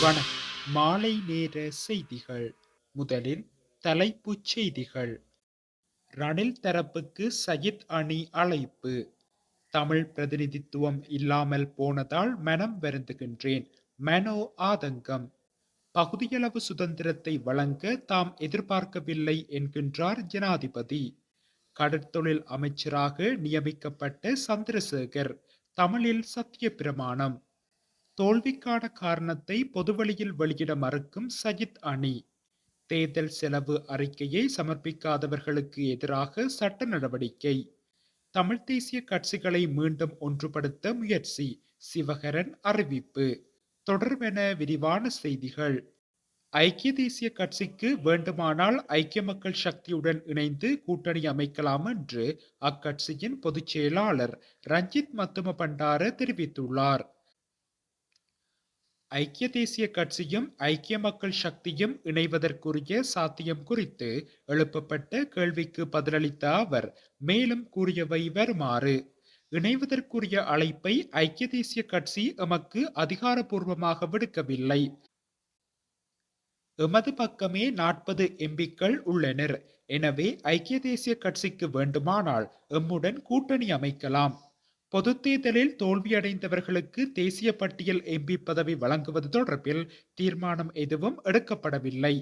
வணக்கம். மாலை நேர செய்திகள். முதலில் தலைப்புச் செய்திகள். ரணில் தரப்புக்கு சயித் அணி அழைப்பு. தமிழ் பிரதிநிதித்துவம் இல்லாமல் போனதால் மனம் வருந்துகின்றேன். மனோ ஆதங்கம். பகுதியளவு சுதந்திரத்தை வழங்க தாம் எதிர்பார்க்கவில்லை என்கின்றார் ஜனாதிபதி. கடற்தொழில் அமைச்சராக நியமிக்கப்பட்ட சந்திரசேகர் தமிழில் சத்திய பிரமாணம். தோல்விக்கான காரணத்தை பொதுவெளியில் வெளியிட மறுக்கும் சஜித் அணி. தேர்தல் செலவு அறிக்கையை சமர்ப்பிக்காதவர்களுக்கு எதிராக சட்ட நடவடிக்கை. தமிழ் தேசிய கட்சிகளை மீண்டும் ஒன்றுபடுத்த முயற்சி சிவகரன் அறிவிப்பு. தொடர்பென விரிவான செய்திகள். ஐக்கிய தேசிய கட்சிக்கு வேண்டுமானால் ஐக்கிய மக்கள் சக்தியுடன் இணைந்து கூட்டணி அமைக்கலாம் என்று அக்கட்சியின் பொதுச் செயலாளர் ரஞ்சித் மத்தும பண்டார தெரிவித்துள்ளார். ஐக்கிய தேசிய கட்சியும் ஐக்கிய மக்கள் சக்தியும் இணைவதற்குரிய சாத்தியம் குறித்து எழுப்பப்பட்ட கேள்விக்கு பதிலளித்த அவர் மேலும் கூறியவை வருமாறு. இணைவதற்குரிய அழைப்பை ஐக்கிய தேசிய கட்சி எமக்கு அதிகாரப்பூர்வமாக விடுக்கவில்லை. எமது பக்கமே நாற்பது எம்பிக்கள் உள்ளனர். எனவே ஐக்கிய தேசிய கட்சிக்கு வேண்டுமானால் எம்முடன் கூட்டணி அமைக்கலாம். பொது தேர்தலில் தோல்வியடைந்தவர்களுக்கு தேசிய பட்டியல் எம்பி பதவி வழங்குவது தொடர்பில் தீர்மானம் எதுவும் எடுக்கப்படவில்லை.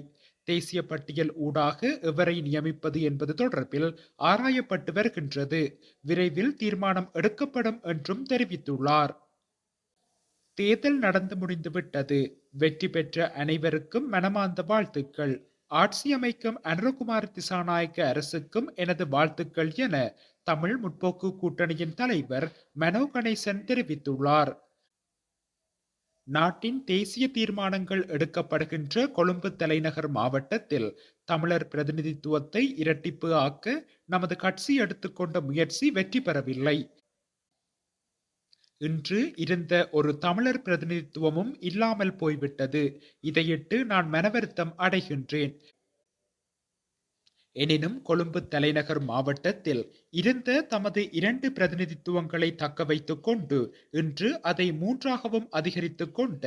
தேசிய பட்டியல் ஊடாக எவரை நியமிப்பது என்பது தொடர்பில் ஆராயப்பட்டு வருகின்றது. விரைவில் தீர்மானம் எடுக்கப்படும் என்றும் தெரிவித்துள்ளார். தேர்தல் நடந்து முடிந்துவிட்டது. வெற்றி பெற்ற அனைவருக்கும் மனமார்ந்த வாழ்த்துக்கள். ஆட்சி அமைக்கும் அனுரகுமார் திசாநாயக்க அரசுக்கும் எனது வாழ்த்துக்கள் என தமிழ் முற்போக்கு கூட்டணியின் தலைவர் மனோ கணேசன் தெரிவித்துள்ளார். நாட்டின் தேசிய தீர்மானங்கள் எடுக்கப்படுகின்ற கொழும்பு தலைநகர் மாவட்டத்தில் தமிழர் பிரதிநிதித்துவத்தை இரட்டிப்பு ஆக்க நமது கட்சி எடுத்துக்கொண்ட முயற்சி வெற்றி பெறவில்லை. இன்று இருந்த ஒரு தமிழர் பிரதிநிதித்துவமும் இல்லாமல் போய்விட்டது. இதையிட்டு நான் மனவருத்தம் அடைகின்றேன். எனினும் கொழும்பு தலைநகர் மாவட்டத்தில் இருந்த தமது இரண்டு பிரதிநிதித்துவங்களை தக்க வைத்து கொண்டு இன்று அதை மூன்றாகவும் அதிகரித்து கொண்ட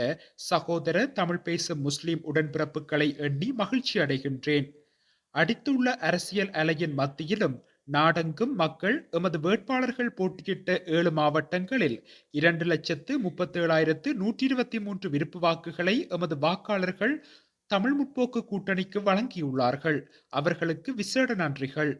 சகோதர தமிழ் பேசும் முஸ்லிம் உடன்பிறப்புகளை எண்ணி மகிழ்ச்சி அடைகின்றேன். அடித்துள்ள அரசியல் அலையின் மத்தியிலும் நாடெங்கும் மக்கள் எமது வேட்பாளர்கள் போட்டியிட்ட ஏழு மாவட்டங்களில் இரண்டு லட்சத்து முப்பத்தி ஏழாயிரத்து நூற்றி இருபத்தி மூன்று விருப்பு வாக்குகளை எமது வாக்காளர்கள் தமிழ் முற்போக்கு கூட்டணிக்கு வழங்கியுள்ளார்கள். அவர்களுக்கு விசேட நன்றிகள்.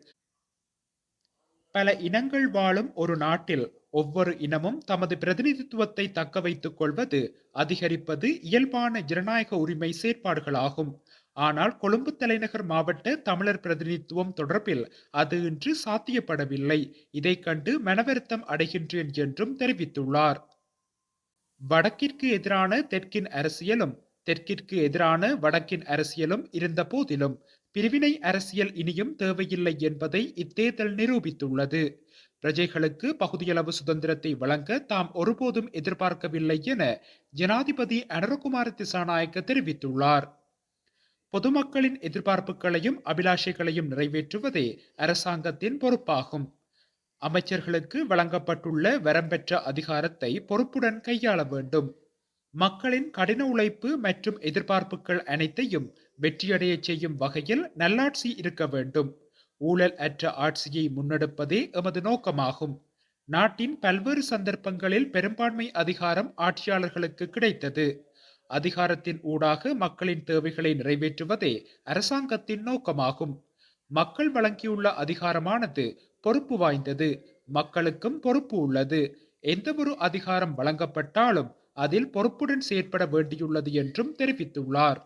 பல இனங்கள் வாழும் ஒரு நாட்டில் ஒவ்வொரு இனமும் தமது பிரதிநிதித்துவத்தை தக்க வைத்துக் கொள்வது அதிகரிப்பது இயல்பான ஜனநாயக உரிமை செயற்பாடுகளாகும். ஆனால் கொழும்பு தலைநகர் மாவட்ட தமிழர் பிரதிநிதித்துவம் தொடர்பில் அது இன்று சாத்தியப்படவில்லை. இதை கண்டு மனவருத்தம் அடைகின்றேன் என்றும் தெரிவித்துள்ளார். வடக்கிற்கு எதிரான தெற்கின் அரசியலும் தெற்கிற்கு எதிரான வடக்கின் அரசியலும் இருந்த போதிலும் பிரிவினை அரசியல் இனியும் தேவையில்லை என்பதை இத்தேர்தல் நிரூபித்துள்ளது. பிரஜைகளுக்கு பகுதியளவு சுதந்திரத்தை வழங்க தாம் ஒருபோதும் எதிர்பார்க்கவில்லை என ஜனாதிபதி அனரகுமார திசாநாயக்க தெரிவித்துள்ளார். பொதுமக்களின் எதிர்பார்ப்புகளையும் அபிலாஷைகளையும் நிறைவேற்றுவதே அரசாங்கத்தின் பொறுப்பாகும். அமைச்சர்களுக்கு வழங்கப்பட்டுள்ள வரம்பெற்ற அதிகாரத்தை பொறுப்புடன் கையாள வேண்டும். மக்களின் கடின உழைப்பு மற்றும் எதிர்பார்ப்புகள் அனைத்தையும் வெற்றியடைய செய்யும் வகையில் நல்லாட்சி இருக்க வேண்டும். ஊழல் அற்ற ஆட்சியை முன்னெடுப்பதே எமது நோக்கமாகும். நாட்டின் பல்வேறு சந்தர்ப்பங்களில் பெரும்பான்மை அதிகாரம் ஆட்சியாளர்களுக்கு கிடைத்தது. அதிகாரத்தின் ஊடாக மக்களின் தேவைகளை நிறைவேற்றுவதே அரசாங்கத்தின் நோக்கமாகும். மக்கள் வழங்கியுள்ள அதிகாரமானது பொறுப்பு வாய்ந்தது. மக்களுக்கும் பொறுப்பு உள்ளது. எந்தவொரு அதிகாரம் வழங்கப்பட்டாலும் அதில் பொறுப்புடன் செயற்பட வேண்டியுள்ளது என்றும் தெரிவித்துள்ளார்.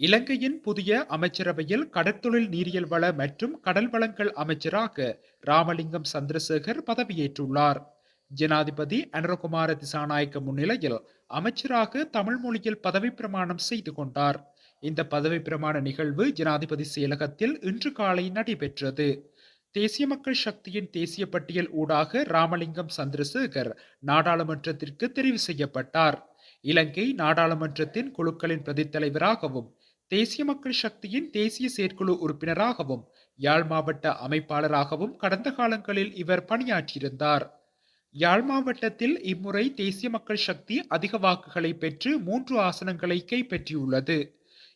இலங்கையின் புதிய அமைச்சரவையில் கடற்தொழில் நீரியல் வள மற்றும் கடல் வளங்கள் அமைச்சராக ராமலிங்கம் சந்திரசேகர் பதவியேற்றுள்ளார். ஜனாதிபதி அனுரகுமார திசாநாயக்க முன்னிலையில் அமைச்சராக தமிழ் மொழியில் பதவி பிரமாணம் செய்து கொண்டார். இந்த பதவி பிரமாண நிகழ்வு ஜனாதிபதி செயலகத்தில் இன்று காலை நடைபெற்றது. தேசிய மக்கள் சக்தியின் தேசிய பட்டியல் ஊடாக ராமலிங்கம் சந்திரசேகர் நாடாளுமன்றத்திற்கு தெரிவு செய்யப்பட்டார். இலங்கை நாடாளுமன்றத்தின் குழுக்களின் பிரதித்தலைவராகவும் தேசிய மக்கள் சக்தியின் தேசிய செயற்குழு உறுப்பினராகவும் யாழ் மாவட்ட அமைப்பாளராகவும் கடந்த காலங்களில் இவர் பணியாற்றியிருந்தார். யாழ் மாவட்டத்தில் இம்முறை தேசிய மக்கள் சக்தி அதிக வாக்குகளை பெற்று மூன்று ஆசனங்களை கைப்பற்றியுள்ளது.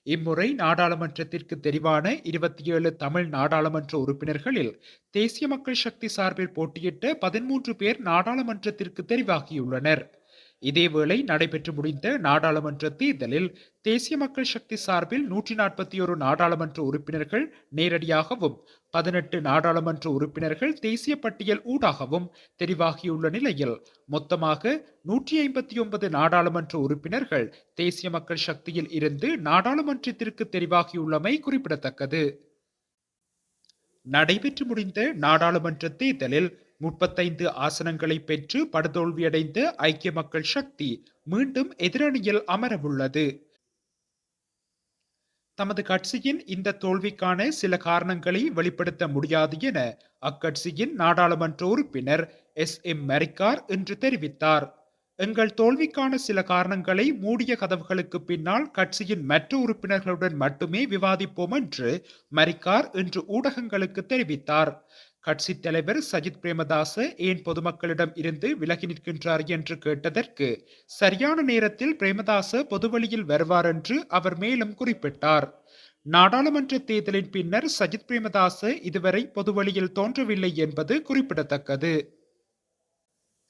இம்முறை நாடாளுமன்றத்திற்கு தெரிவான இருபத்தி ஏழு தமிழ் நாடாளுமன்ற உறுப்பினர்களில் தேசிய மக்கள் சக்தி சார்பில் போட்டியிட்ட பதிமூன்று பேர் நாடாளுமன்றத்திற்கு தெரிவாகியுள்ளனர். இதேவேளை நடைபெற்று முடிந்த நாடாளுமன்ற தேர்தலில் தேசிய மக்கள் சக்தி சார்பில் நூற்றி நாற்பத்தி ஒரு நாடாளுமன்ற உறுப்பினர்கள் நேரடியாகவும் பதினெட்டு நாடாளுமன்ற உறுப்பினர்கள் தேசிய பட்டியல் ஊடாகவும் தெரிவாகியுள்ள நிலையில் மொத்தமாக நூற்றி ஐம்பத்தி ஒன்பது நாடாளுமன்ற உறுப்பினர்கள் தேசிய மக்கள் சக்தியில் இருந்து நாடாளுமன்றத்திற்கு தெரிவாகியுள்ளமை குறிப்பிடத்தக்கது. நடைபெற்று முடிந்த நாடாளுமன்ற தேர்தலில் முப்பத்தைந்து ஆசனங்களை பெற்று படுதோல்வியடைந்த ஐக்கிய மக்கள் சக்தி மீண்டும் எதிரணியில் அமரவுள்ளது. தமது கட்சியின் இந்த தோல்விக்கான சில காரணங்களை வெளிப்படுத்த முடியாது என அக்கட்சியின் நாடாளுமன்ற உறுப்பினர் எஸ். எம். மெரிக்கார் இன்று தெரிவித்தார். எங்கள் தோல்விக்கான சில காரணங்களை மூடிய கதவுகளுக்கு பின்னால் கட்சியின் மற்ற உறுப்பினர்களுடன் மட்டுமே விவாதிப்போம் என்று மரிக்கார் இன்று ஊடகங்களுக்கு தெரிவித்தார். கட்சி தலைவர் சஜித் பிரேமதாச ஏன் பொதுமக்களிடம் இருந்து விலகி நிற்கின்றார் என்று கேட்டதற்கு சரியான நேரத்தில் பிரேமதாச பொதுவழியில் வருவார் என்று அவர் மேலும் குறிப்பிட்டார். நாடாளுமன்ற தேர்தலின் பின்னர் சஜித் பிரேமதாச இதுவரை பொதுவழியில் தோன்றவில்லை என்பது குறிப்பிடத்தக்கது.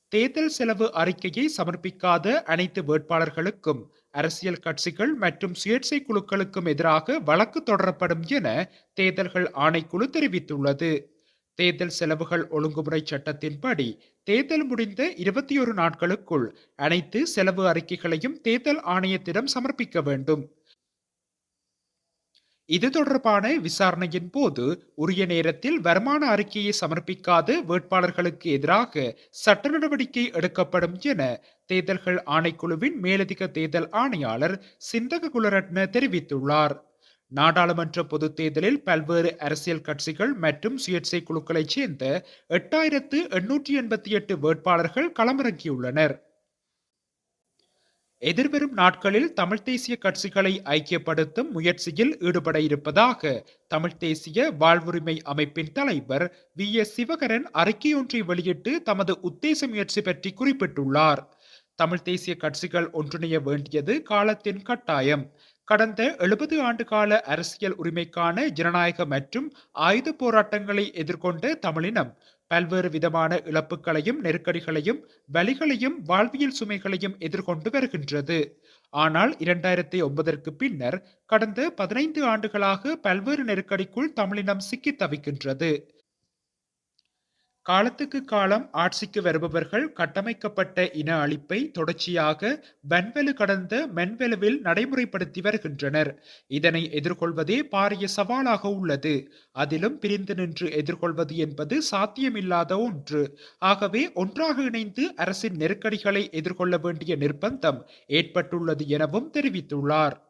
தேர்தல் செலவு அறிக்கையை சமர்ப்பிக்காத அனைத்து வேட்பாளர்களுக்கும் அரசியல் கட்சிகள் மற்றும் சுயேட்சை குழுக்களுக்கும் எதிராக வழக்கு தொடரப்படும் என தேர்தல்கள் ஆணைக்குழு தெரிவித்துள்ளது. தேர்தல் செலவுகள் ஒழுங்குமுறை சட்டத்தின்படி தேர்தல் முடிந்த இருபத்தி ஒரு நாட்களுக்குள் அனைத்து செலவு அறிக்கைகளையும் தேர்தல் ஆணையத்திடம் சமர்ப்பிக்க வேண்டும். இது தொடர்பான விசாரணையின் போது உரிய நேரத்தில் வருமான அறிக்கையை சமர்ப்பிக்காத வேட்பாளர்களுக்கு எதிராக சட்ட நடவடிக்கை எடுக்கப்படும் என தேர்தல்கள் ஆணைக்குழுவின் மேலதிக தேர்தல் ஆணையாளர் சிந்தக குலரட்ன தெரிவித்துள்ளார். நாடாளுமன்ற பொதுத் தேர்தலில் பல்வேறு அரசியல் கட்சிகள் மற்றும் சுயேட்சை குழுக்களைச் சேர்ந்த எட்டாயிரத்து எண்ணூற்றி எண்பத்தி எட்டு வேட்பாளர்கள் களமிறங்கியுள்ளனர். எதிர்வரும் நாட்களில் தமிழ் தேசிய கட்சிகளை ஐக்கியப்படுத்தும் முயற்சியில் ஈடுபட இருப்பதாக தமிழ் தேசிய வாழ்வுரிமை அமைப்பின் தலைவர் வி. எஸ். சிவகரன் அறிக்கையொன்றை வெளியிட்டு தமது உத்தேச முயற்சி பற்றி குறிப்பிட்டுள்ளார். தமிழ் தேசிய கட்சிகள் ஒன்றிணைய வேண்டியது காலத்தின் கட்டாயம். கடந்த எழுபது ஆண்டு கால அரசியல் உரிமைக்கான ஜனநாயக மற்றும் ஆயுத போராட்டங்களை எதிர்கொண்ட தமிழினம் பல்வேறு விதமான இழப்புகளையும் நெருக்கடிகளையும் வலிகளையும் வாழ்வியல் சுமைகளையும் எதிர்கொண்டு வருகின்றது. ஆனால் இரண்டாயிரத்தி ஒன்பதற்கு பின்னர் கடந்த பதினைந்து ஆண்டுகளாக பல்வேறு நெருக்கடிக்குள் தமிழினம் சிக்கி தவிக்கின்றது. காலத்துக்கு காலம் ஆட்சிக்கு வருபவர்கள் கட்டமைக்கப்பட்ட இன அழிப்பை தொடர்ச்சியாக வன்வெலு கடந்த மென்வெலுவில் நடைமுறைப்படுத்தி வருகின்றனர். இதனை எதிர்கொள்வதே பாரிய சவாலாக உள்ளது. அதிலும் பிரிந்து நின்று எதிர்கொள்வது என்பது சாத்தியமில்லாத ஒன்று. ஆகவே ஒன்றாக இணைந்து அரசின் நெருக்கடிகளை எதிர்கொள்ள வேண்டிய நிர்பந்தம் ஏற்பட்டுள்ளது எனவும் தெரிவித்துள்ளார்.